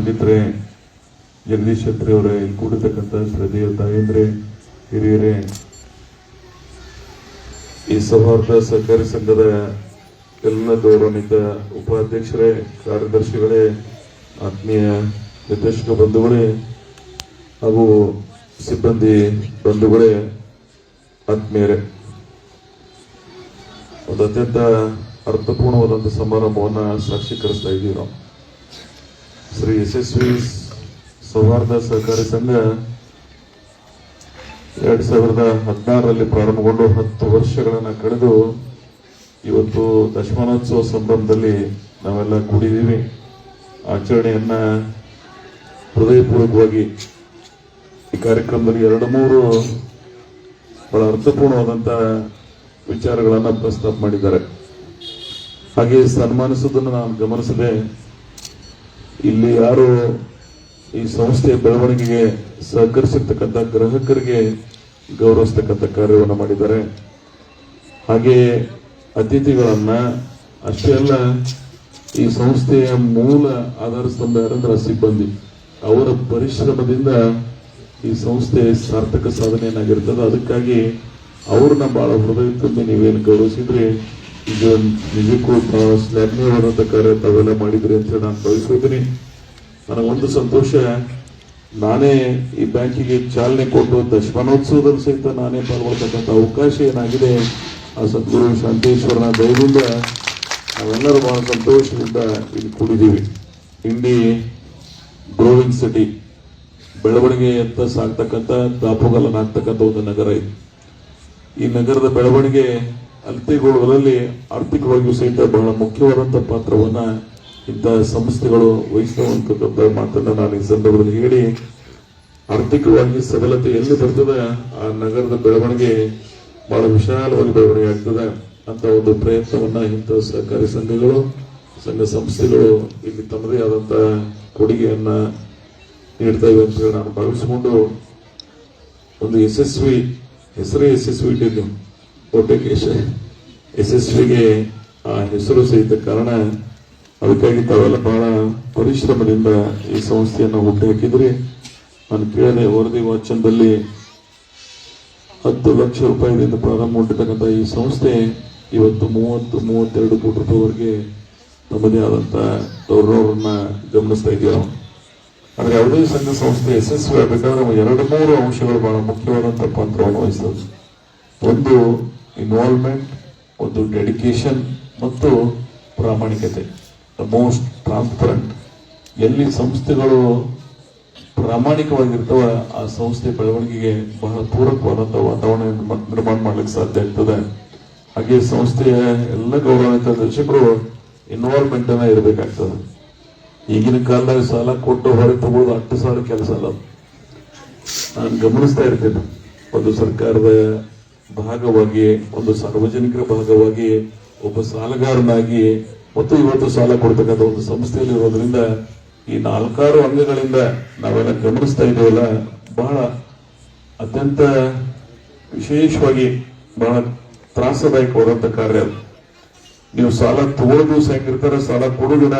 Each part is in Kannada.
ಪಂಡಿತರೇ ಜಗದೀಶ್ ಶೆಟ್ಟಿ ಅವರೇ ಇಲ್ಲಿ ಕೂಡಿರ್ತಕ್ಕಂಥ ಶ್ರದ್ಧೆಯ ತಾಯಂದ್ರೆ, ಹಿರಿಯರೇ, ಈ ಸೌಹಾರ್ದ ಸಹಕಾರಿ ಸಂಘದ ಎಲ್ಲ ಗೌರವಾನ್ವಿತ ಉಪಾಧ್ಯಕ್ಷರೇ, ಕಾರ್ಯದರ್ಶಿಗಳೇ, ಆತ್ಮೀಯ ನಿರ್ದೇಶಕ ಬಂಧುಗಳೇ ಹಾಗೂ ಸಿಬ್ಬಂದಿ ಬಂಧುಗಳೇ, ಆತ್ಮೀಯರೇ. ಒಂದು ಅತ್ಯಂತ ಅರ್ಥಪೂರ್ಣವಾದಂಥ ಸಮಾರಂಭವನ್ನು ಸಾಕ್ಷೀಕರಿಸ್ತಾ ಇದ್ದೀವಿ ನಾವು. ಶ್ರೀ ಯಶಸ್ವಿ ಸೌಹಾರ್ದ ಸಹಕಾರಿ ಸಂಘ ಎರಡ್ ಸಾವಿರದ ಹದಿನಾರರಲ್ಲಿ ಪ್ರಾರಂಭಗೊಂಡು ಹತ್ತು ವರ್ಷಗಳನ್ನ ಕಳೆದು ಇವತ್ತು ದಶಮಾನೋತ್ಸವ ಸಂಭ್ರಮದಲ್ಲಿ ನಾವೆಲ್ಲ ಕೂಡಿದ್ದೀವಿ. ಆಚರಣೆಯನ್ನ ಹೃದಯಪೂರ್ವಕವಾಗಿ ಈ ಕಾರ್ಯಕ್ರಮದಲ್ಲಿ ಎರಡು ಮೂರು ಬಹಳ ಅರ್ಥಪೂರ್ಣವಾದಂತ ವಿಚಾರಗಳನ್ನ ಪ್ರಸ್ತಾಪ ಮಾಡಿದ್ದಾರೆ. ಹಾಗೆ ಸನ್ಮಾನಿಸುವುದನ್ನು ನಾನು ಗಮನಿಸಿದೆ ಇಲ್ಲಿ ಯಾರು ಈ ಸಂಸ್ಥೆಯ ಬೆಳವಣಿಗೆಗೆ ಸಹಕರಿಸಿರ್ತಕ್ಕಂಥ ಗ್ರಾಹಕರಿಗೆ ಗೌರವಿಸ್ತಕ್ಕಂಥ ಕಾರ್ಯವನ್ನು ಮಾಡಿದ್ದಾರೆ. ಹಾಗೆ ಅತಿಥಿಗಳನ್ನ ಅಷ್ಟೇ ಅಲ್ಲ, ಈ ಸಂಸ್ಥೆಯ ಮೂಲ ಆಧಾರ ಸ್ತಂಭ ಯಾರಂದ್ರೆ ಸಿಬ್ಬಂದಿ. ಅವರ ಪರಿಶ್ರಮದಿಂದ ಈ ಸಂಸ್ಥೆ ಸಾರ್ಥಕ ಸಾಧನೆಯನ್ನಾಗಿರ್ತದೆ. ಅದಕ್ಕಾಗಿ ಅವ್ರನ್ನ ಬಹಳ ಹೃದಯ ತುಂಬಿ ನೀವೇನು ಗೌರವಿಸಿದ್ರಿ? ಇದು ನಿಜಕ್ಕೂ ಶ್ಲಾಘನೀಯವಾದಂಥ ಕಾರ್ಯ ತಾವೆಲ್ಲ ಮಾಡಿದ್ರಿ ಅಂತ ಹೇಳಿ ನಾನು ಭಾವಿಸ್ಕೊತೀನಿ ನನಗೊಂದು ಸಂತೋಷ, ನಾನೇ ಈ ಬ್ಯಾಂಕಿಗೆ ಚಾಲನೆ ಕೊಟ್ಟು ದಶಮಾನೋತ್ಸವದಲ್ಲಿ ಸಹಿತ ನಾನೇ ಪಾಲ್ಗೊಳ್ತಕ್ಕಂಥ ಅವಕಾಶ ಏನಾಗಿದೆ, ಆ ಸದ್ಗುರು ಶಾಂತೇಶ್ವರನ ದಯದಿಂದ ನಾವೆಲ್ಲರೂ ಬಹಳ ಸಂತೋಷದಿಂದ ಇಲ್ಲಿ ಕೂಡಿದ್ದೀವಿ ಇಂಡಿ ಗ್ರೋವಿಂಗ್ ಸಿಟಿ ಬೆಳವಣಿಗೆ ಅಂತ ಸಾಗ್ತಕ್ಕಂಥ ದಾಪುಗಲನಾಗ್ತಕ್ಕಂಥ ಒಂದು ನಗರ ಇದು. ಈ ನಗರದ ಬೆಳವಣಿಗೆ ಅಳತೆಗೊಳ್ಳುವುದರಲ್ಲಿ ಆರ್ಥಿಕವಾಗಿಯೂ ಸಹಿತ ಬಹಳ ಮುಖ್ಯವಾದಂಥ ಪಾತ್ರವನ್ನ ಇಂಥ ಸಂಸ್ಥೆಗಳು ವಹಿಸುವಂತಕ್ಕಂಥ ಮಾತನ್ನ ನಾನು ಈ ಸಂದರ್ಭದಲ್ಲಿ ಹೇಳಿ, ಆರ್ಥಿಕವಾಗಿ ಸಬಲತೆ ಎಲ್ಲಿ ಬರ್ತದೆ, ಆ ನಗರದ ಬೆಳವಣಿಗೆ ಬಹಳ ವಿಶಾಲವಾಗಿ ಬೆಳವಣಿಗೆ ಆಗ್ತದೆ ಅಂತ ಒಂದು ಪ್ರಯತ್ನವನ್ನ ಇಂಥ ಸಹಕಾರಿ ಸಂಘಗಳು, ಸಂಘ ಸಂಸ್ಥೆಗಳು ಇಲ್ಲಿ ತಮ್ಮದೇ ಆದಂತ ಕೊಡುಗೆಯನ್ನ ನೀಡ್ತಾ ಇವೆ ಅಂತ ಹೇಳಿ ನಾನು ಭಾವಿಸಿಕೊಂಡು ಒಂದು ಯಶಸ್ವಿ, ಹೆಸರೇ ಯಶಸ್ವಿ ಇಟ್ಟಿದ್ದು ಕೋಟೆಕೇಶ ಯಶಸ್ವಿಗೆ, ಆ ಹೆಸರು ಸಹಿತ ಕಾರಣ, ಅದಕ್ಕಾಗಿ ತಾವೆಲ್ಲ ಬಹಳ ಪರಿಶ್ರಮದಿಂದ ಈ ಸಂಸ್ಥೆಯನ್ನು ಹುಟ್ಟು ಹಾಕಿದ್ರಿ ನಾನು ಕೇಳಿದೆ ವರದಿ ವಾಚನದಲ್ಲಿ ಹತ್ತು ಲಕ್ಷ ರೂಪಾಯಿದಿಂದ ಪ್ರಾರಂಭ ಮಾಡಿರ್ತಕ್ಕಂಥ ಈ ಸಂಸ್ಥೆ ಇವತ್ತು ಮೂವತ್ತು, ಮೂವತ್ತೆರಡು ಕೋಟಿ ರೂಪಾಯಿವರೆಗೆ ತಮ್ಮದೇ ಆದಂತ ಗೌರವರನ್ನ ಗಮನಿಸ್ತಾ ಇದೀವಿ ಆದ್ರೆ ಯಾವುದೇ ಸಂಘ ಸಂಸ್ಥೆ ಯಶಸ್ವಿ ಆಗಬೇಕಾದ್ರೆ ಎರಡು, ಮೂರು ಅಂಶಗಳು ಬಹಳ ಮುಖ್ಯವಾದಂಥ ಪಾತ್ರವನ್ನು ವಹಿಸ್ತದೆ. ಒಂದು ಇನ್ವಾಲ್ವ್ಮೆಂಟ್ ಒಂದು ಡೆಡಿಕೇಶನ್ ಮತ್ತು ಪ್ರಾಮಾಣಿಕತೆ. ದ ಮೋಸ್ಟ್ ಟ್ರಾನ್ಸ್ಪರೆಂಟ್ ಎಲ್ಲಿ ಸಂಸ್ಥೆಗಳು ಪ್ರಾಮಾಣಿಕವಾಗಿರ್ತವ ಆ ಸಂಸ್ಥೆ ಬೆಳವಣಿಗೆಗೆ ಬಹಳ ಪೂರಕವಾದಂಥ ವಾತಾವರಣ ನಿರ್ಮಾಣ ಮಾಡ್ಲಿಕ್ಕೆ ಸಾಧ್ಯ ಆಗ್ತದೆ. ಹಾಗೆ ಸಂಸ್ಥೆಯ ಎಲ್ಲ ಗೌರವಾನ್ವಿತ ದರ್ಶಕರು ಇನ್ವಾಲ್ವ್ಮೆಂಟ್ ಅನ್ನ ಇರಬೇಕಾಗ್ತದೆ. ಈಗಿನ ಕಾಲದಾಗ ಸಾಲ ಕೊಟ್ಟು ಹೊರಗೆ ತಗೋದು ಹತ್ತು ಸಾವಿರ ಕೆಲಸ ಅಲ್ಲ. ನಾನು ಗಮನಿಸ್ತಾ ಇರ್ತೇನೆ. ಒಂದು ಸರ್ಕಾರದ ಭಾಗವಾಗಿ, ಒಂದು ಸಾರ್ವಜನಿಕರ ಭಾಗವಾಗಿ, ಒಬ್ಬ ಸಾಲಗಾರನಾಗಿ, ಮತ್ತು ಇವತ್ತು ಸಾಲ ಕೊಡ್ತಕ್ಕಂಥ ಒಂದು ಸಂಸ್ಥೆಯಲ್ಲಿ ಇರೋದ್ರಿಂದ ಈ ನಾಲ್ಕಾರು ಅಂಗಗಳಿಂದ ನಾವೆಲ್ಲ ಗಮನಿಸ್ತಾ ಇದ್ದೇವಲ್ಲ, ಬಹಳ ಅತ್ಯಂತ ವಿಶೇಷವಾಗಿ ಬಹಳ ತ್ರಾಸದಾಯಕವಾದಂತ ಕಾರ್ಯ ಅದು. ನೀವು ಸಾಲ ತಗೊಳ್ಳೋದು ದಿವಸ ಸಾಲ ಕೊಡೋ ದಿನ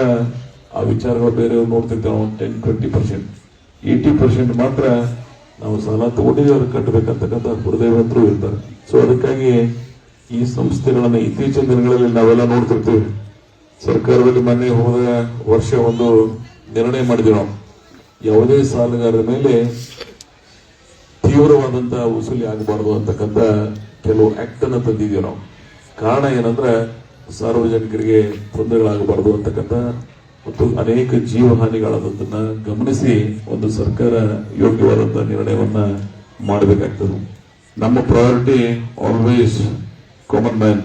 ಆ ವಿಚಾರಗಳು ಬೇರೆಯವ್ರು ನೋಡ್ತಿರ್ತೇವೆ ಒಂದು ten twenty percent eighty percent ಮಾತ್ರ ನಾವು ಸಾಲ ತಗೊಂಡಿದ್ದೀವಿ ಅವ್ರಿಗೆ ಕಟ್ಟಬೇಕಂತಕ್ಕಂಥ ಹೃದಯವಂತರು ಇರ್ತಾರೆ ಸೊ ಅದಕ್ಕಾಗಿ ಈ ಸಂಸ್ಥೆಗಳನ್ನ ಇತ್ತೀಚಿನ ದಿನಗಳಲ್ಲಿ ನಾವೆಲ್ಲ ನೋಡ್ತಿರ್ತೀವಿ. ಸರ್ಕಾರದಲ್ಲಿ ಮೊನ್ನೆ ಹೋದ ವರ್ಷ ಒಂದು ನಿರ್ಣಯ ಮಾಡಿದ್ವಿ ನಾವು. ಯಾವುದೇ ಸಾಲಗಾರರ ಮೇಲೆ ತೀವ್ರವಾದಂತಹ ವಸೂಲಿ ಆಗಬಾರದು ಅಂತಕ್ಕಂಥ ಕೆಲವು ಆಕ್ಟ್ ಅನ್ನ ತಂದಿದ್ದೀವಿ ನಾವು. ಕಾರಣ ಏನಂದ್ರೆ ಸಾರ್ವಜನಿಕರಿಗೆ ತೊಂದರೆಗಳಾಗಬಾರದು ಅಂತಕ್ಕಂಥ ಮತ್ತು ಅನೇಕ ಜೀವ ಹಾನಿಗಳಾದದನ್ನ ಗಮನಿಸಿ ಒಂದು ಸರ್ಕಾರ ಯೋಗ್ಯವಾದಂತಹ ನಿರ್ಣಯವನ್ನ ಮಾಡಬೇಕಾಗ್ತದೆ. ನಮ್ಮ priority always common man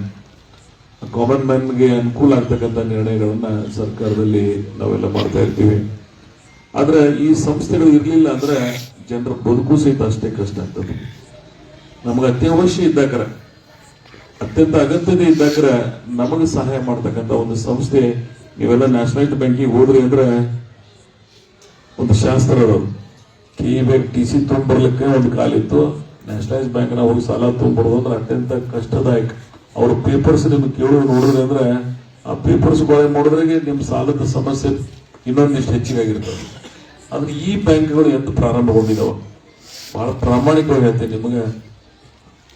common ಮ್ಯಾನ್ಗೆ ಅನುಕೂಲ ಆಗ್ತಕ್ಕಂಥ ನಿರ್ಣಯಗಳನ್ನ ಸರ್ಕಾರದಲ್ಲಿ ನಾವೆಲ್ಲ ಮಾಡ್ತಾ ಇರ್ತೀವಿ. ಆದ್ರೆ ಈ ಸಂಸ್ಥೆಗಳು ಇರಲಿಲ್ಲ ಅಂದ್ರೆ ಜನರ ಬದುಕು ಸಹಿತ ಅಷ್ಟೇ ಕಷ್ಟ ಆಗ್ತದೆ. ನಮಗೆ ಅತ್ಯವಶ್ಯ ಇದ್ದಾಕರ, ಅತ್ಯಂತ ಅಗತ್ಯತೆ ಇದ್ದಾಕರ ನಮಗೆ ಸಹಾಯ ಮಾಡ್ತಕ್ಕಂಥ ಒಂದು ಸಂಸ್ಥೆ ನೀವೆಲ್ಲ ನ್ಯಾಷನಲ್ ಬ್ಯಾಂಕಿಗೆ ಹೋದ್ರಿ ಅಂದ್ರೆ ಒಂದು ಶಾಸ್ತ್ರ ಟಿ ಬ್ಯಾಂಕ್ ಟಿ ಸಿ ತೊಗೊಂಡ್ಬರ್ಲಿಕ್ಕೆ ಒಂದು ಕಾಲಿತ್ತು. ನ್ಯಾಷನಲೈಸ್ ಬ್ಯಾಂಕ್ನ ಹೋಗಿ ಸಾಲ ತೊಗೊಂಡ್ಬರೋದು ಅಂದ್ರೆ ಅತ್ಯಂತ ಕಷ್ಟದಾಯಕ. ಅವ್ರ ಪೇಪರ್ಸ್ ನಿಮ್ಗೆ ಕೇಳೋದು ನೋಡಿದ್ರೆ ಅಂದ್ರೆ ಆ ಪೇಪರ್ಸ್ ಗೋಳೆ ನೋಡಿದ್ರೆ ನಿಮ್ ಸಾಲದ ಸಮಸ್ಯೆ ಇನ್ನೊಂದಿಷ್ಟು ಹೆಚ್ಚಿಗಾಗಿರ್ತದೆ. ಆದ್ರೆ ಈ ಬ್ಯಾಂಕ್ಗಳು ಎಂತ ಪ್ರಾರಂಭಗೊಂಡಿದಾವ? ಬಹಳ ಪ್ರಾಮಾಣಿಕವಾಗಿ ಹೇಳ್ತೀನಿ ನಿಮಗೆ.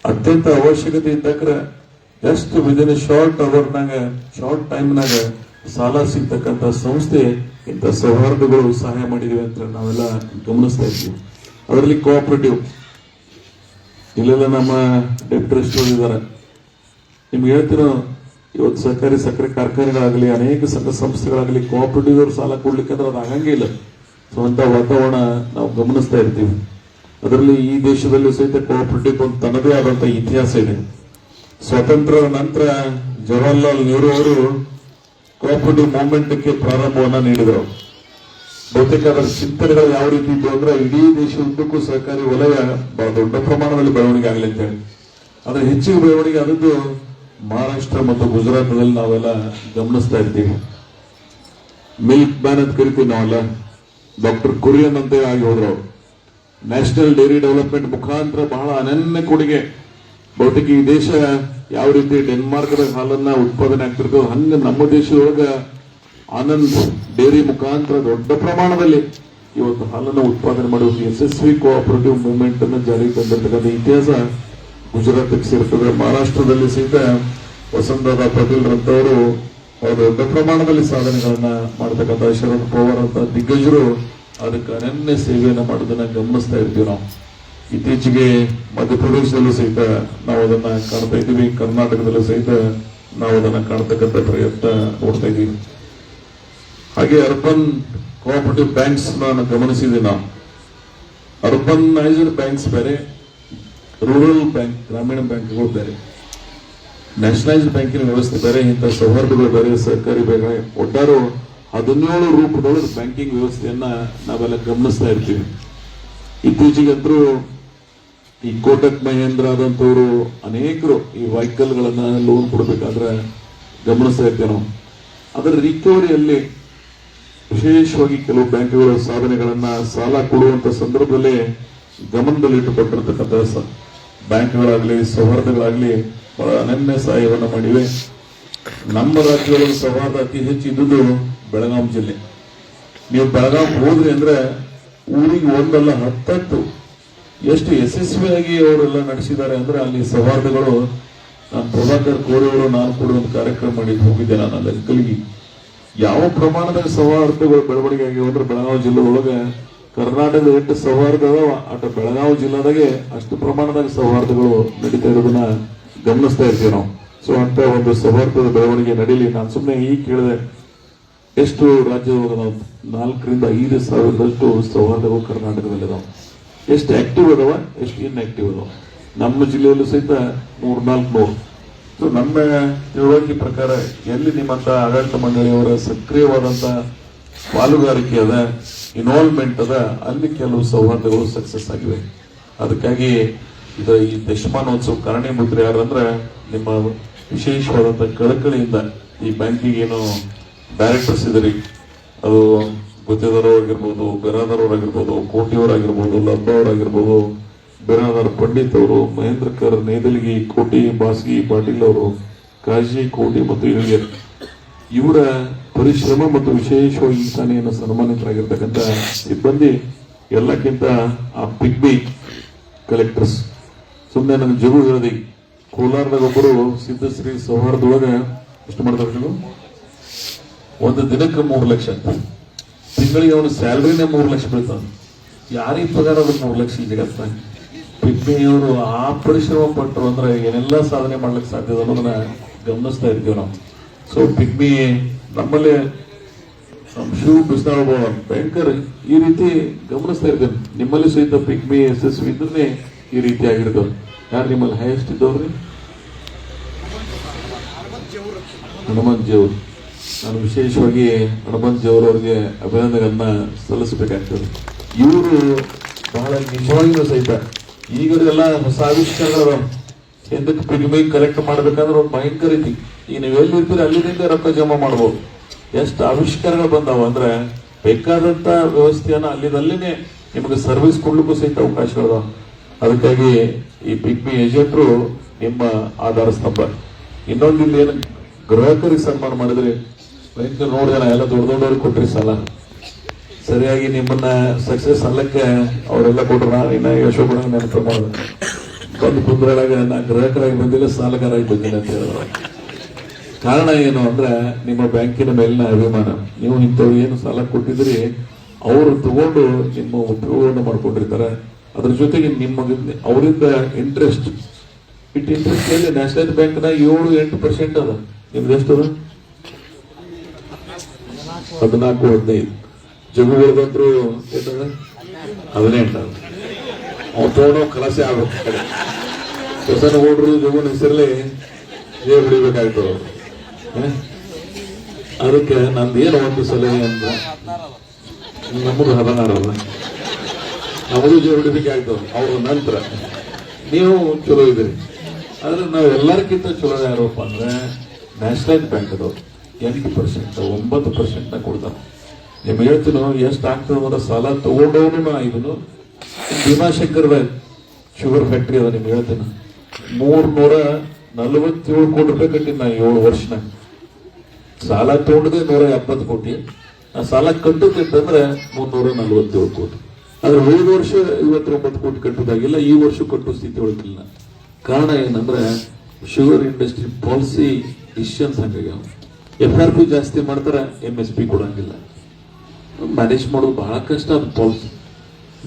ಅತ್ಯಂತ ಅವಶ್ಯಕತೆ ಇದ್ದಕ್ರೆ ಎಷ್ಟು ವಿದಿನ್ ಶಾರ್ಟ್ ಅವರ್ನಾಗ ಶಾರ್ಟ್ ಟೈಮ್ನಾಗ ಸಾಲ ಸಿಗ್ತಕ್ಕಂಥ ಸಂಸ್ಥೆ, ಇಂಥ ಸೌಹಾರ್ದಗಳು ಸಹಾಯ ಮಾಡಿದಿವೆ ಅಂತ ನಾವೆಲ್ಲ ಗಮನಿಸ್ತಾ ಇದ್ದೀವಿ. ಅದರಲ್ಲಿ ಕೋಆಪರೇಟಿವ್ ಇಲ್ಲೆಲ್ಲ ನಮ್ಮ ಡೆಪ್ಯೂಟಿ ಸ್ಟೋರ್ ಇದ್ದಾರೆ. ನಿಮ್ಗೆ ಹೇಳ್ತಿರೋ, ಇವತ್ತು ಸರ್ಕಾರಿ ಸಕ್ಕರೆ ಕಾರ್ಖಾನೆಗಳಾಗಲಿ, ಅನೇಕ ಸಂಘ ಸಂಸ್ಥೆಗಳಾಗಲಿ ಕೋಆಪರೇಟಿವ್ ಅವರು ಸಾಲ ಕೊಡ್ಲಿಕ್ಕೆ ಅಂದ್ರೆ ಅದು ಆಗಂಗೇ ಇಲ್ಲ. ಸೊ ಅಂತ ವಾತಾವರಣ ನಾವು ಗಮನಿಸ್ತಾ ಇರ್ತೀವಿ. ಅದರಲ್ಲಿ ಈ ದೇಶದಲ್ಲಿ ಸಹಿತ ಕೋಆಪರೇಟಿವ್ ಒಂದು ತನ್ನದೇ ಆದಂತ ಇತಿಹಾಸ ಇದೆ. ಸ್ವಾತಂತ್ರ್ಯ ನಂತರ ಜವಾಹರಲಾಲ್ ನೆಹರು ಅವರು ಕೋಆಪರೇಟಿವ್ ಮೂವ್ಮೆಂಟ್ಗೆ ಪ್ರಾರಂಭವನ್ನ ನೀಡಿದರು. ಬಹುತೇಕ ಅದರ ಚಿಂತನೆಗಳು ಯಾವ ರೀತಿ ಇದ್ದು ಅಂದ್ರೆ ಇಡೀ ದೇಶ ಉದ್ದಕ್ಕೂ ಸಹಕಾರಿ ವಲಯ ಬಹಳ ದೊಡ್ಡ ಪ್ರಮಾಣದಲ್ಲಿ ಬೆಳವಣಿಗೆ ಆಗಲಿ ಅಂತ ಹೇಳಿ. ಆದ್ರೆ ಹೆಚ್ಚಿನ ಬೆಳವಣಿಗೆ ಆದದ್ದು ಮಹಾರಾಷ್ಟ್ರ ಮತ್ತು ಗುಜರಾತ್ನಲ್ಲಿ ನಾವೆಲ್ಲ ಗಮನಿಸ್ತಾ ಇರ್ತೀವಿ. ಮಿಲ್ಕ್ ಬ್ಯಾನ್ ಅಂತ ಕರಿತೀವಿ ನಾವೆಲ್ಲ. ಡಾಕ್ಟರ್ ಕುರಿಯನ್ ಅಂತ ಆಗಿ ಹೋದ್ರು. ನ್ಯಾಷನಲ್ ಡೈರಿ ಡೆವಲಪ್ಮೆಂಟ್ ಮುಖಾಂತರ ಬಹಳ ಅನನ್ಯ ಕೊಡುಗೆ ಬಹುತೇಕ ಈ ದೇಶ ಯಾವ ರೀತಿ ಡೆನ್ಮಾರ್ಕ್ ಹಾಲನ್ನ ಉತ್ಪಾದನೆ ಆಗ್ತಿರ್ತೋ ಹಂಗ ನಮ್ಮ ದೇಶದೊಳಗ ಆನಂದ್ ಡೇರಿ ಮುಖಾಂತರ ದೊಡ್ಡ ಪ್ರಮಾಣದಲ್ಲಿ ಈ ಒಂದು ಹಾಲನ್ನು ಉತ್ಪಾದನೆ ಮಾಡುವ ಯಶಸ್ವಿ ಕೋಆಪರೇಟಿವ್ ಮೂವ್ಮೆಂಟ್ ಅನ್ನು ಜಾರಿಗೆ ತಂದಿರ್ತಕ್ಕಂಥ ಇತಿಹಾಸ ಗುಜರಾತ್ಗೆ ಸೇರ್ತದೆ. ಮಹಾರಾಷ್ಟ್ರದಲ್ಲಿ ಸಹಿತ ವಸಂತದ ಪಾಟೀಲ್ ರಂತವರು ಅವರು ದೊಡ್ಡ ಪ್ರಮಾಣದಲ್ಲಿ ಸಾಧನೆಗಳನ್ನ ಮಾಡತಕ್ಕಂಥ ಶರದ್ ಪವಾರ್ ಅಂತ ದಿಗ್ಗಜರು ಅದಕ್ಕೆ ಅನನ್ಯ ಸೇವೆಯನ್ನು ಮಾಡೋದನ್ನ ಗಮನಿಸ್ತಾ ಇರ್ತೀವಿ ನಾವು. ಇತ್ತೀಚೆಗೆ ಮಧ್ಯಪ್ರದೇಶದಲ್ಲೂ ಸಹಿತ ನಾವು ಅದನ್ನ ಕಾಣ್ತಾ ಇದ್ದೀವಿ, ಕರ್ನಾಟಕದಲ್ಲೂ ಸಹಿತ ನಾವು ಅದನ್ನ ಕಾಣ್ತಕ್ಕಂಥ ಪ್ರಯತ್ನ ನೋಡ್ತಾ ಇದ್ದೀವಿ. ಹಾಗೆ ಅರ್ಬನ್ ಕೋಆಪರೇಟಿವ್ ಬ್ಯಾಂಕ್ಸ್ ನಾನು ಗಮನಿಸಿದೆ ನಾವು ಅರ್ಬನೈಸ್ಡ್ ಬ್ಯಾಂಕ್ಸ್ ಬೇರೆ, ರೂರಲ್ ಬ್ಯಾಂಕ್, ಗ್ರಾಮೀಣ ಬ್ಯಾಂಕ್ಗಳು ಬೇರೆ. ನ್ಯಾಷನಲೈಸ್ಡ್ ಬ್ಯಾಂಕಿನ ವ್ಯವಸ್ಥೆ ಬೇರೆ, ಇಂಥ ಸೌಹಾರ್ದಗಳು ಬೇರೆ, ಸರ್ಕಾರಿ ಬೇರೆ, ಒಟ್ಟಾರು ಹದಿನೇಳು ರೂಪದೊಳಗೆ ಬ್ಯಾಂಕಿಂಗ್ ವ್ಯವಸ್ಥೆಯನ್ನ ನಾವೆಲ್ಲ ಗಮನಿಸ್ತಾ ಇರ್ತೀವಿ. ಇತ್ತೀಚೆಗಂತರೂ ಈ ಕೋಟಕ್ ಮಹೇಂದ್ರ ಆದಂತವರು ಅನೇಕರು ಈ ವೆಹಿಕಲ್ ಗಳನ್ನ ಲೋನ್ ಕೊಡಬೇಕಾದ್ರೆ ಗಮನಿಸ್ತಾ ಇರ್ತೇವೆ ನಾವು ಅದರ ರಿಕವರಿಯಲ್ಲಿ ವಿಶೇಷವಾಗಿ ಕೆಲವು ಬ್ಯಾಂಕ್ಗಳ ಸಾಧನೆಗಳನ್ನ ಸಾಲ ಕೊಡುವಂತ ಸಂದರ್ಭದಲ್ಲಿ ಗಮನದಲ್ಲಿಟ್ಟುಕೊಂಡಿರ್ತಕ್ಕಂಥ ಬ್ಯಾಂಕ್ಗಳಾಗ್ಲಿ, ಸೌಹಾರ್ದಗಳಾಗ್ಲಿ ಬಹಳ ಅನನ್ಯ ಸಹಾಯವನ್ನು ಮಾಡಿವೆ. ನಮ್ಮ ರಾಜ್ಯದಲ್ಲಿ ಸೌಹಾರ್ದ ಅತಿ ಹೆಚ್ಚು ಇದ್ದುದು ಬೆಳಗಾಂ ಜಿಲ್ಲೆ. ನೀವು ಬೆಳಗಾಂ ಹೋದ್ರಿ ಅಂದ್ರೆ ಊರಿಗೆ ಒಂದಲ್ಲ ಹತ್ತತ್ತು ಎಷ್ಟು ಯಶಸ್ವಿಯಾಗಿ ಅವರೆಲ್ಲ ನಡೆಸಿದ್ದಾರೆ ಅಂದ್ರೆ ಅಲ್ಲಿ ಸೌಹಾರ್ದಗಳು ನಾನು ಪ್ರಭಾಕರ್ ಕೋರೆಯವರು ನಾನು ಕೂಡ ಒಂದು ಕಾರ್ಯಕ್ರಮ ಮಾಡಿ ಹೋಗಿದ್ದೆ ನಾನು ಅಲ್ಲಿ ಯಾವ ಪ್ರಮಾಣದಾಗ ಸೌಹಾರ್ದಗಳು ಬೆಳವಣಿಗೆ ಆಗಿವೆ ಅಂದ್ರೆ ಬೆಳಗಾವಿ ಜಿಲ್ಲೆ ಒಳಗೆ ಕರ್ನಾಟಕದ ಎಷ್ಟು ಸೌಹಾರ್ದ ಅಟ ಬೆಳಗಾವಿ ಜಿಲ್ಲಾದಾಗೆ ಅಷ್ಟು ಪ್ರಮಾಣದಾಗ ಸೌಹಾರ್ದಗಳು ನಡೀತಾ ಇರೋದನ್ನ ಗಮನಿಸ್ತಾ ಇರ್ತೀವಿ ನಾವು. ಸೊ ಅಂತ ಒಂದು ಸೌಹಾರ್ದದ ಬೆಳವಣಿಗೆ ನಡೀಲಿ. ನಾನು ಸುಮ್ಮನೆ ಈಗ ಕೇಳಿದೆ, ಎಷ್ಟು ರಾಜ್ಯದೊಳಗೆ ನಾವು ನಾಲ್ಕರಿಂದ ಐದು ಸಾವಿರದಷ್ಟು ಸೌಹಾರ್ದಗಳು ಕರ್ನಾಟಕದಲ್ಲಿ ಅದಾವ ಎಷ್ಟು ಆಕ್ಟಿವ್ ಅದಾವ ಎಷ್ಟು ಇನ್ಆಕ್ಟಿವ್ ಅದಾವ ನಮ್ಮ ಜಿಲ್ಲೆಯಲ್ಲೂ ಸಹಿತ ಮೂರ್, ನಾಲ್ಕು ನೂರು ಸೊ ನಮ್ಮ ತಿಳುವಳಿಕೆ ಪ್ರಕಾರ ಎಲ್ಲಿ ನಿಮ್ಮಂತ ಆಡಳಿತ ಮಂಡಳಿಯವರ ಸಕ್ರಿಯವಾದಂತ ಪಾಲುಗಾರಿಕೆ ಅದ ಇನ್ವಾಲ್ವ್ಮೆಂಟ್ ಅದ, ಅಲ್ಲಿ ಕೆಲವು ಸೌಹಾರ್ದಗಳು ಸಕ್ಸಸ್ ಆಗಿವೆ. ಅದಕ್ಕಾಗಿ ಇದು ಈ ದಶಮಾನೋತ್ಸವ ಕಾರಣೀಭೂತರು ಯಾರಂದ್ರೆ ನಿಮ್ಮ ವಿಶೇಷವಾದಂತ ಕಳಕಳಿಯಿಂದ ಈ ಬ್ಯಾಂಕಿಗೆ ಏನು ಡೈರೆಕ್ಟರ್ಸ್ ಇದ್ರಿ ಅದು ಗುತ್ತೇದಾರರಾಗಿರ್ಬೋದು ಬಿರಾದರವರಾಗಿರ್ಬೋದು ಕೋಟಿಯವರಾಗಿರ್ಬೋದು, ಲಂಬಾವರಾಗಿರ್ಬೋದು, ಬಿರಾದರ್ ಪಂಡಿತ್ ಅವರು ಮಹೇಂದ್ರಕರ್, ನೇದಲಿಗಿ, ಕೋಟಿ, ಬಾಸ್ಗಿ, ಪಾಟೀಲ್ ಅವರು ಕಾಜಿ ಕೋಟಿ ಮತ್ತು ಇಳಿಯರ್ ಇವರ ಪರಿಶ್ರಮ ಮತ್ತು ವಿಶೇಷವಾಗಿ ಸಾನೆಯನ್ನು ಸನ್ಮಾನಿತರಾಗಿರ್ತಕ್ಕಂಥ ಸಿಬ್ಬಂದಿ, ಎಲ್ಲಕ್ಕಿಂತ ಆ ಪಿಗ್ಮಿ ಕಲೆಕ್ಟರ್ಸ್ ಸುಮ್ಮನೆ ನನಗೆ ಜಗು ಹೇಳದಿ, ಕೋಲಾರದಾಗ ಒಬ್ಬರು ಸಿದ್ಧಶ್ರೀ ಸೌಹಾರ್ದೊಳಗೆ, ಎಷ್ಟು ಮಾಡ್ತಾರೆ ಒಂದು ದಿನಕ್ಕೆ ಮೂರು ಲಕ್ಷ ಅಂತ. ತಿಂಗಳಿಗೆ ಅವನ ಸ್ಯಾಲ್ರಿನೇ ಮೂರು ಲಕ್ಷ ಬೀಳ್ತಾನೆ ಯಾರಿಗೆ ಪಗಾರ ಅದು ಮೂರು ಲಕ್ಷ ಈ ಪಿಗ್ಮಿ ಪಿಗ್ಮಿಯವರು ಆ ಪರಿಶ್ರಮ ಪಟ್ಟರು ಅಂದ್ರೆ ಏನೆಲ್ಲ ಸಾಧನೆ ಮಾಡ್ಲಿಕ್ಕೆ ಸಾಧ್ಯ ಅನ್ನೋದನ್ನ ಗಮನಿಸ್ತಾ ಇರ್ತೀವಿ ನಾವು. ಸೊ ಪಿಗ್ಮಿ ನಮ್ಮಲ್ಲಿ ನಮ್ಮ ಶಿವ ಬಿಸ್ನಾಳ ಭಯಂಕರ ಈ ರೀತಿ ಗಮನಿಸ್ತಾ ಇರ್ತೇನೆ. ನಿಮ್ಮಲ್ಲಿ ಸಹಿತ ಪಿಗ್ಮಿ ಯಶಸ್ವಿ ಇದ್ರೆ ಈ ರೀತಿ ಆಗಿರ್ತವೆ ಯಾರು ನಿಮ್ಮಲ್ಲಿ ಹೈಯೆಸ್ಟ್ ಇದ್ದವ್ರಿ ಹನುಮಂತ್ ಜೇವ್ರು ನಾನು ವಿಶೇಷವಾಗಿ ಹನುಮಂತ್ ಜೇವ್ರ ಅವರಿಗೆ ಅಭಿನಂದನೆಗಳನ್ನ ಸಲ್ಲಿಸಬೇಕಾಗ್ತದೆ. ಇವರು ಬಹಳ ನಿಜವಾಗಿಯೂ ಸಹಿತ ಈಗ ಎಲ್ಲ ಹೊಸ ಆವಿಷ್ಕಾರ ಎಂದಕ್ಕೆ ಪಿಗ್ಮಿ ಕಲೆಕ್ಟ್ ಮಾಡ್ಬೇಕಂದ್ರೆ ಭಯಂಕರ ರೀತಿ. ಈಗ ನೀವು ಎಲ್ಲಿ ಇರ್ತೀರಿ ಅಲ್ಲಿಂದ ರೊಕ್ಕ ಜಮಾ ಮಾಡ್ಬೋದು. ಎಷ್ಟು ಆವಿಷ್ಕಾರಗಳು ಬಂದಾವ ಅಂದ್ರೆ ಬೇಕಾದಂತ ವ್ಯವಸ್ಥೆಯನ್ನ ಅಲ್ಲಿದಲ್ಲಿನೇ ನಿಮಗೆ ಸರ್ವಿಸ್ ಕೊಡ್ಲಿಕ್ಕೂ ಸಹಿತ ಅವಕಾಶಗಳ ಅದಕ್ಕಾಗಿ ಈ ಪಿಗ್ಮಿ ಏಜೆಂಟ್ರು ನಿಮ್ಮ ಆಧಾರ ಸ್ತಂಭ. ಇನ್ನೊಂದು ಏನು ಗ್ರಾಹಕರಿಗೆ ಸನ್ಮಾನ ಮಾಡಿದ್ರೆ ಭಯಂಕರ ನೋಡಿದ ಎಲ್ಲ ದೊಡ್ಡ ದೊಡ್ಡವ್ರಿಗೆ ಕೊಟ್ರಿ ಸಾಲ. ಸರಿಯಾಗಿ ನಿಮ್ಮನ್ನ ಸಕ್ಸಸ್ ಅಲ್ಲಕ್ಕೆ ಅವರೆಲ್ಲ ಕೊಟ್ರ. ನಾನು ಇನ್ನ ಯಶೋಗುಣ ನೆನಪು ಮಾಡಿದೆ ಬಂದು ಕುಂದ್ರೊಳಗ ನಾ ಗ್ರಾಹಕರಾಗಿ ಬಂದಿಲ್ಲ ಸಾಲಗಾರಾಗಿ ಬಂದಿಲ್ಲ ಅಂತ ಹೇಳಿದ್ರು. ಕಾರಣ ಏನು ಅಂದ್ರೆ ನಿಮ್ಮ ಬ್ಯಾಂಕಿನ ಮೇಲಿನ ಅಭಿಮಾನ. ನೀವು ಇಂಥವ್ರು ಏನು ಸಾಲ ಕೊಟ್ಟಿದ್ರಿ, ಅವರು ತಗೊಂಡು ನಿಮ್ಮ ಉಪಯೋಗವನ್ನು ಮಾಡ್ಕೊಂಡಿರ್ತಾರೆ. ಅದ್ರ ಜೊತೆಗೆ ನಿಮ್ಮ ಅವರಿಂದ ಇಂಟ್ರೆಸ್ಟ್ ಇಟ್ ಇಂಟ್ರೆಸ್ಟ್ ನ್ಯಾಷನಲ್ ಬ್ಯಾಂಕ್ನ ಏಳು ಎಂಟು ಪರ್ಸೆಂಟ್ ಅದ. ನಿಮ್ದು ಎಷ್ಟು ಹದಿನಾಲ್ಕು, ಹದಿನೈದು. ಜಗುಗಳು ಏನದ ಹದಿನೆಂಟು. ಅವ್ ತಗೊಂಡು ಕಲಸೆ ಆಗ್ಬೇಕು ಹೊಸನ ಓಡ್ರು ಜಗುನ ಹೆಸರಲ್ಲಿ ಜೇಬ್ ಹೊಡಿಬೇಕಾಯ್ತು? ಅದಕ್ಕೆ ನಂದು ಏನು ಒಂದು ಸಲಹೆ ಅಂತ. ನಮಗೂ ಹದಿನಾರು ನಮಗೂ ಜೇ ಜೇಬ್ ಹಿಡಿಬೇಕಾಗ್ತದೆ ಅವ್ರ ನಂತರ. ನೀವು ಚಲೋ ಇದ್ರಿ ಆದ್ರೆ ನಾವು ಎಲ್ಲರಿಗಿಂತ ಚಲೋ ಯಾರಪ್ಪ ಅಂದ್ರೆ ನ್ಯಾಷನಲ್ ಬ್ಯಾಂಕ್ ಅದು ಎಂಟು ಪರ್ಸೆಂಟ್, ಒಂಬತ್ತು ಪರ್ಸೆಂಟ್ನ ಕೊಡ್ತಾನೆ ನಿಮ್ಗೆ ಹೇಳ್ತೀನೋ, ಎಷ್ಟು ಆಗ್ತದೆ ಅಂದ್ರೆ ಸಾಲ ತಗೊಂಡವನು ನಾ ಇದನ್ನು. ಭೀಮಾಶಂಕರದ ಶುಗರ್ ಫ್ಯಾಕ್ಟ್ರಿ ಅದ, ನಿಮ್ಗೆ ಹೇಳ್ತೀನಿ. ಮೂರ್ನೂರ ನಲ್ವತ್ತೇಳು ಕೋಟಿ ರೂಪಾಯಿ ಕಟ್ಟಿನ ನಾ ಏಳು ವರ್ಷನ ಸಾಲ ತಗೊಂಡದೆ ನೂರ ಎಪ್ಪತ್ತು ಕೋಟಿ. ಆ ಸಾಲ ಕಟ್ಟುತ್ತಿತ್ತಂದ್ರೆ ಮುನ್ನೂರ ನಲ್ವತ್ತೇಳು ಕೋಟಿ. ಆದ್ರೆ ಹೋದ ವರ್ಷ ಐವತ್ತೊಂಬತ್ತು ಕೋಟಿ ಕಟ್ಟುದಾಗಿಲ್ಲ, ಈ ವರ್ಷ ಕಟ್ಟುವ ಸ್ಥಿತಿ ಒಳಗಿಲ್ಲ ಕಾರಣ ಏನಂದ್ರೆ ಶುಗರ್ ಇಂಡಸ್ಟ್ರಿ ಪಾಲಿಸಿ ಡಿಸಿಷನ್ಸ್ ಹಂಗಾಗ್ಯಾವ. ಎಫ್ ಆರ್ ಪಿ ಜಾಸ್ತಿ ಮಾಡ್ತಾರೆ ಎಂ ಎಸ್ ಪಿ ಕೊಡಂಗಿಲ್ಲ. ಮ್ಯಾನೇಜ್ ಮಾಡೋದು ಬಹಳ ಕಷ್ಟ ಪಾಲಿಸಿ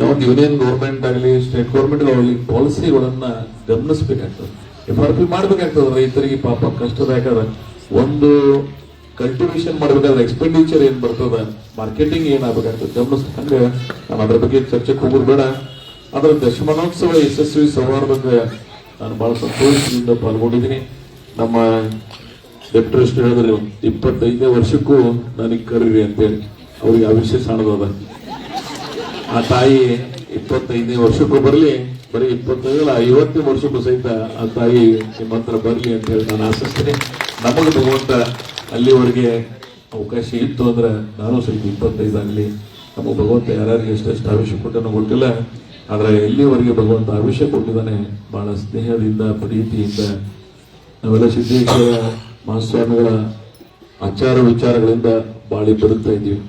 ನಾವು ಯೂನಿಯನ್ ಗೌರ್ಮೆಂಟ್ ಆಗಲಿ ಸ್ಟೇಟ್ ಗೌರ್ಮೆಂಟ್ ಆಗಲಿ ಪಾಲಿಸಿಗಳನ್ನ ಗಮನಿಸಬೇಕಾಗ್ತದೆ. ಎಫ್ ಆರ್ ಪಿ ಮಾಡ್ಬೇಕಾಗ್ತದೆ, ರೈತರಿಗೆ ಪಾಪ ಕಷ್ಟದಾಯಕದ. ಒಂದು ಕಲ್ಟಿವೇಶನ್ ಮಾಡ್ಬೇಕಾದ್ರೆ ಎಕ್ಸ್ಪೆಂಡಿಚರ್ ಏನ್ ಬರ್ತದೆ ಮಾರ್ಕೆಟಿಂಗ್ ಏನಾಗಬೇಕಾಗ್ತದೆ ಗಮನಿಸ್ ಹಂಗ ನಾನು ಅದ್ರ ಬಗ್ಗೆ ಚರ್ಚೆಗೆ ಹೋಗೋದು ಬೇಡ. ಅದರ ದಶಮಾನೋತ್ಸವ ಯಶಸ್ವಿ ಸಂವಾದಕ್ಕೆ ನಾನು ಬಹಳ ಸಂತೋಷದಿಂದ ಪಾಲ್ಗೊಂಡಿದ್ದೀನಿ. ನಮ್ಮ ಎಷ್ಟು ಹೇಳಿದ್ರು ಇಪ್ಪತ್ತೈದನೇ ವರ್ಷಕ್ಕೂ ನನಗೆ ಕರೀರಿ ಅಂತೇಳಿ ಅವ್ರಿಗೆ ವಿಷಯ ಸಣ್ಣದದ ಆ ತಾಯಿ ಇಪ್ಪತ್ತೈದನೇ ವರ್ಷಕ್ಕೂ ಬರಲಿ, ಬರೀ ಇಪ್ಪತ್ತೈದಲ್ಲ ಐವತ್ತನೇ ವರ್ಷಕ್ಕೂ ಸಹಿತ ಆ ತಾಯಿ ನಿಮ್ಮ ಹತ್ರ ಬರಲಿ ಅಂತ ಹೇಳಿ ನಾನು ಆಶಿಸ್ತೀನಿ. ನಮಗೆ ಭಗವಂತ ಅಲ್ಲಿವರೆಗೆ ಅವಕಾಶ ಇತ್ತು ಅಂದ್ರೆ ನಾನು ಸ್ವಲ್ಪ ಇಪ್ಪತ್ತೈದಾಗಲಿ ನಮಗೆ ಭಗವಂತ ಯಾರ್ಯಾರಿಗೆ ಎಷ್ಟೆಷ್ಟು ಆವಿಷ್ಯ ಕೊಟ್ಟನೋ ಕೊಟ್ಟಿಲ್ಲ ಆದ್ರೆ ಎಲ್ಲಿವರೆಗೆ ಭಗವಂತ ಆವಿಷ್ಯ ಕೊಟ್ಟಿದ್ದಾನೆ, ಬಹಳ ಸ್ನೇಹದಿಂದ, ಪ್ರೀತಿಯಿಂದ, ನಾವೆಲ್ಲ ಸಿದ್ದೇಶ್ವರ ಮಹಾಸ್ವಾಮಿಗಳ ಆಚಾರ ವಿಚಾರಗಳಿಂದ ಬಾಳಿ ಬದುಕ್ತಾ ಇದ್ದೀವಿ.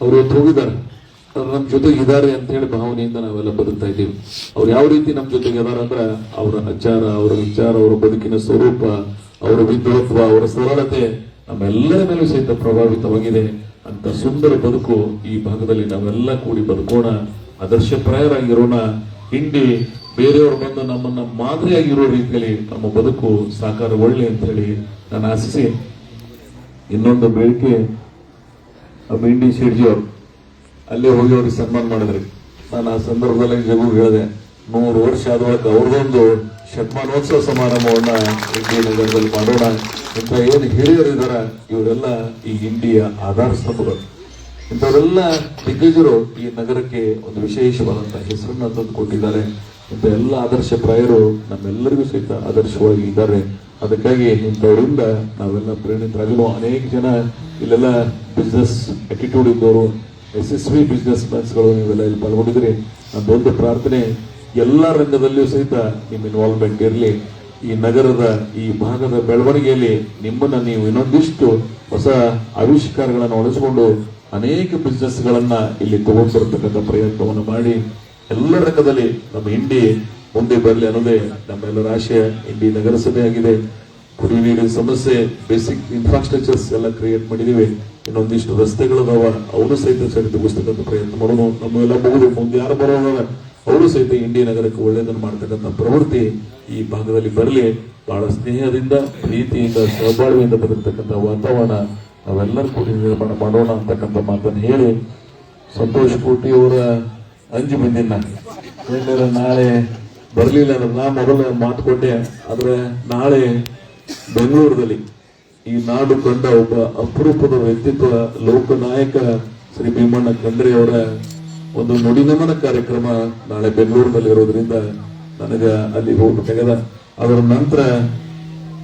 ಅವರು ಹೋಗಿದ್ದಾರೆ ನಮ್ಮ ಜೊತೆಗೆ ಇದ್ದಾರೆ ಅಂತ ಹೇಳಿ ಭಾವನೆಯಿಂದ ನಾವೆಲ್ಲ ಬದುಕ್ತಾ ಇದ್ದೀವಿ. ಅವ್ರು ಯಾವ ರೀತಿ ನಮ್ಮ ಜೊತೆಗೆ ಇದಾರೆ ಅಂದ್ರೆ ಅವರ ಆಚಾರ, ಅವರ ವಿಚಾರ, ಅವರ ಬದುಕಿನ ಸ್ವರೂಪ, ಅವರ ವಿದ್ವತ್ವ, ಅವರ ಸರಳತೆ ನಮ್ಮೆಲ್ಲರ ಮೇಲೂ ಸಹಿತ ಪ್ರಭಾವಿತವಾಗಿದೆ ಅಂತ ಸುಂದರ ಬದುಕು ಈ ಭಾಗದಲ್ಲಿ ನಾವೆಲ್ಲ ಕೂಡಿ ಬದುಕೋಣ. ಆದರ್ಶಪ್ರಾಯರಾಗಿರೋಣ ಹಿಂಡಿ ಬೇರೆಯವರು ಬಂದು ನಮ್ಮನ್ನ ಮಾದರಿಯಾಗಿರೋ ರೀತಿಯಲ್ಲಿ ನಮ್ಮ ಬದುಕು ಸಾಕಾರಗೊಳ್ಳಿ ಅಂತ ಹೇಳಿ ನಾನು ಆಶಿಸಿ ಇನ್ನೊಂದು ಬೇಡಿಕೆ ಮಿಂಡಿ ಶೆಡ್ಜಿ ಅವರು. ಅಲ್ಲೇ ಹೋಗಿ ಅವ್ರಿಗೆ ಸನ್ಮಾನ ಮಾಡಿದ್ರಿ. ನಾನು ಆ ಸಂದರ್ಭದಲ್ಲಿ ಜಗು ಹೇಳಿದೆ, ನೂರು ವರ್ಷ ಆದವಾಗ ಅವ್ರದೊಂದು ಶತಮಾನೋತ್ಸವ ಸಮಾರಂಭವನ್ನ ಇಂಡಿ ನಗರದಲ್ಲಿ ಮಾಡೋಣ ಇಂಥ ಏನು ಹಿರಿಯರಿದಾರ ಇವರೆಲ್ಲ ಈ ಇಂಡಿಯ ಆಧಾರ ಸ್ತಂಭಗಳು. ಇಂಥವರೆಲ್ಲ ದಿಗ್ಗಜರು ಈ ನಗರಕ್ಕೆ ಒಂದು ವಿಶೇಷವಾದಂತಹ ಹೆಸರನ್ನ ತಂದು ಕೊಟ್ಟಿದ್ದಾರೆ ಇಂಥ ಎಲ್ಲ ಆದರ್ಶ ಪ್ರಾಯರು ನಮ್ಮೆಲ್ಲರಿಗೂ ಸಹಿತ ಆದರ್ಶವಾಗಿ ಇದ್ದಾರೆ. ಅದಕ್ಕಾಗಿ ಇಂಥವರಿಂದ ನಾವೆಲ್ಲ ಪ್ರೇರಿತರಾಗಲು ಅನೇಕ ಜನ ಇಲ್ಲೆಲ್ಲ ಬಿಸ್ನೆಸ್ ಅಟಿಟ್ಯೂಡ್ ಇದ್ದವರು ಯಶಸ್ವಿ ಬಿಸ್ನೆಸ್ ಮ್ಯಾನ್ಸ್ಗಳು ನೀವೆಲ್ಲ ಇಲ್ಲಿ ಪಾಲ್ಗೊಂಡಿದ್ರಿ ದೊಡ್ಡ ಪ್ರಾರ್ಥನೆ, ಎಲ್ಲ ರಂಗದಲ್ಲಿಯೂ ಸಹಿತ ನಿಮ್ಮ ಇನ್ವಾಲ್ವ್ಮೆಂಟ್ ಇರಲಿ. ಈ ನಗರದ, ಈ ಭಾಗದ ಬೆಳವಣಿಗೆಯಲ್ಲಿ ನಿಮ್ಮನ್ನು ನೀವು ಇನ್ನೊಂದಿಷ್ಟು ಹೊಸ ಆವಿಷ್ಕಾರಗಳನ್ನು ಒಳಸ್ಕೊಂಡು ಅನೇಕ ಬಿಸ್ನೆಸ್ಗಳನ್ನು ಇಲ್ಲಿ ತಗೊಂಡ್ಬರ್ತಕ್ಕಂಥ ಪ್ರಯತ್ನವನ್ನು ಮಾಡಿ. ಎಲ್ಲ ರಂಗದಲ್ಲಿ ನಮ್ಮ ಇಂಡಿ ಮುಂದೆ ಬರಲಿ ಅನ್ನೋದೇ ನಮ್ಮೆಲ್ಲರ ಆಶಯ. ಇಂಡಿ ನಗರಸಭೆ ಆಗಿದೆ. ಕುಡಿಯುವ ನೀರಿನ ಸಮಸ್ಯೆ ಬೇಸಿಕ್ ಇನ್ಫ್ರಾಸ್ಟ್ರಕ್ಚರ್ಸ್ ಎಲ್ಲ ಕ್ರಿಯೇಟ್ ಮಾಡಿದೀವಿ. ಇನ್ನೊಂದಿಷ್ಟು ರಸ್ತೆಗಳದಾವ ಅವರು ಸಹಿತ ಸರಿದೂಗಿಸ್ತಕ್ಕಂಥ ಪ್ರಯತ್ನ ಮಾಡೋಣ ನಮ್ಮೆಲ್ಲ ಮುಗಿದು ಮುಂದೆ ಯಾರು ಬರೋಣ ಅವರು ಸಹಿತ ಇಂಡಿ ನಗರಕ್ಕೆ ಒಳ್ಳೆಯದನ್ನು ಮಾಡ್ತಕ್ಕಂಥ ಪ್ರವೃತ್ತಿ ಈ ಭಾಗದಲ್ಲಿ ಬರಲಿ. ಬಹಳ ಸ್ನೇಹದಿಂದ, ಪ್ರೀತಿಯಿಂದ ಸಹಬಾಳ್ವೆಯಿಂದ ಬದಿರ್ತಕ್ಕಂಥ ವಾತಾವರಣ ನಾವೆಲ್ಲರೂ ಕೂಡಿ ನಿರ್ಮಾಣ ಮಾಡೋಣ ಅಂತಕ್ಕಂಥ ಮಾತನ್ನು ಹೇಳಿ ಸಂತೋಷ್ ಕೋಟಿ ಅವರ ಅಂಜು ಬಂದಿನ ಏನಾರ ನಾಳೆ ಬರಲಿಲ್ಲ ಅಂದ್ರೆ ನಾ ಮೊದಲು ಮಾತುಕೊಂಡೆ ಆದ್ರೆ ನಾಳೆ ಬೆಂಗಳೂರಿನಲ್ಲಿ ಈ ನಾಡು ಕಂಡ ಒಬ್ಬ ಅಪರೂಪದ ವ್ಯಕ್ತಿತ್ವ ಲೋಕನಾಯಕ ಶ್ರೀ ಭೀಮಣ್ಣ ಖಂಡ್ರೆ ಅವರ ಒಂದು ನುಡಿನಮನ ಕಾರ್ಯಕ್ರಮ ನಾಳೆ ಬೆಂಗಳೂರಿನಲ್ಲಿ ಇರೋದ್ರಿಂದ ನನಗೆ ಅಲ್ಲಿ ಹೋಗ್ಬೇಕಾಗದ ಅದರ ನಂತರ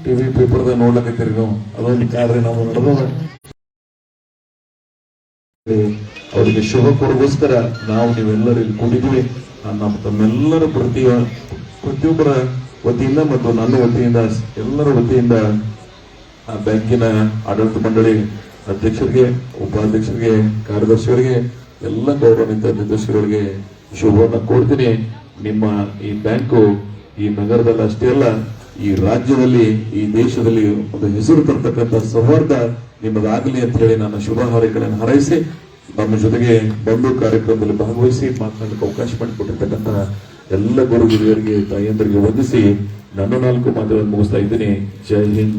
ಟಿವಿ ಪೇಪರ್ದಾಗ ನೋಡ್ಲಕತ್ತೀರಿ ನಾವು ಅದೊಂದು ಕಾರ್ಯ ನಾವು ನಡೆದ ಅವರಿಗೆ ಶುಭ ಕೊಡಗೋಸ್ಕರ ನಾವು ನೀವೆಲ್ಲರೂ ಇಲ್ಲಿ ಕೂಡಿದ್ವಿ ನಮ್ಮ ತಮ್ಮೆಲ್ಲರ ಪ್ರತಿಯ ಪ್ರತಿಯೊಬ್ಬರ ವತಿಯಿಂದ ಮತ್ತು ನನ್ನ ವತಿಯಿಂದ, ಎಲ್ಲರ ವತಿಯಿಂದ ಆ ಬ್ಯಾಂಕಿನ ಆಡಳಿತ ಮಂಡಳಿ ಅಧ್ಯಕ್ಷರಿಗೆ, ಉಪಾಧ್ಯಕ್ಷರಿಗೆ, ಕಾರ್ಯದರ್ಶಿಗಳಿಗೆ, ಎಲ್ಲ ಗೌರವಾನ್ವಿತ ನಿರ್ದೇಶಕರಿಗೆ ಶುಭವನ್ನು ಕೊಡ್ತೀನಿ ನಿಮ್ಮ ಈ ಬ್ಯಾಂಕು ಈ ನಗರದಲ್ಲಿ ಅಷ್ಟೇ ಅಲ್ಲ, ಈ ರಾಜ್ಯದಲ್ಲಿ, ಈ ದೇಶದಲ್ಲಿ ಒಂದು ಹೆಸರು ತರ್ತಕ್ಕಂಥ ಸೌಹಾರ್ದ ನಿಮ್ಮದಾಗಲಿ ಅಂತ ಹೇಳಿ ನಾನು ಶುಭ ಹಾರೈಕೆಗಳನ್ನು ಹಾರೈಸಿ, ನಮ್ಮ ಜೊತೆಗೆ ಬಂದು ಕಾರ್ಯಕ್ರಮದಲ್ಲಿ ಭಾಗವಹಿಸಿ ಮಾತನಾಡಲಿಕ್ಕೆ ಅವಕಾಶ ಮಾಡಿಕೊಟ್ಟಿರ್ತಕ್ಕಂತಹ ಎಲ್ಲ ಗುರು ಹಿರಿಯರಿಗೆ ತಾಯಿಯಂದರಿಗೆ ವಂದಿಸಿ, ನನ್ನ ನಾಲ್ಕು ಮಾತುಗಳನ್ನು ಮುಗಿಸ್ತಾ ಇದ್ದೀನಿ. ಜೈ ಹಿಂದ್.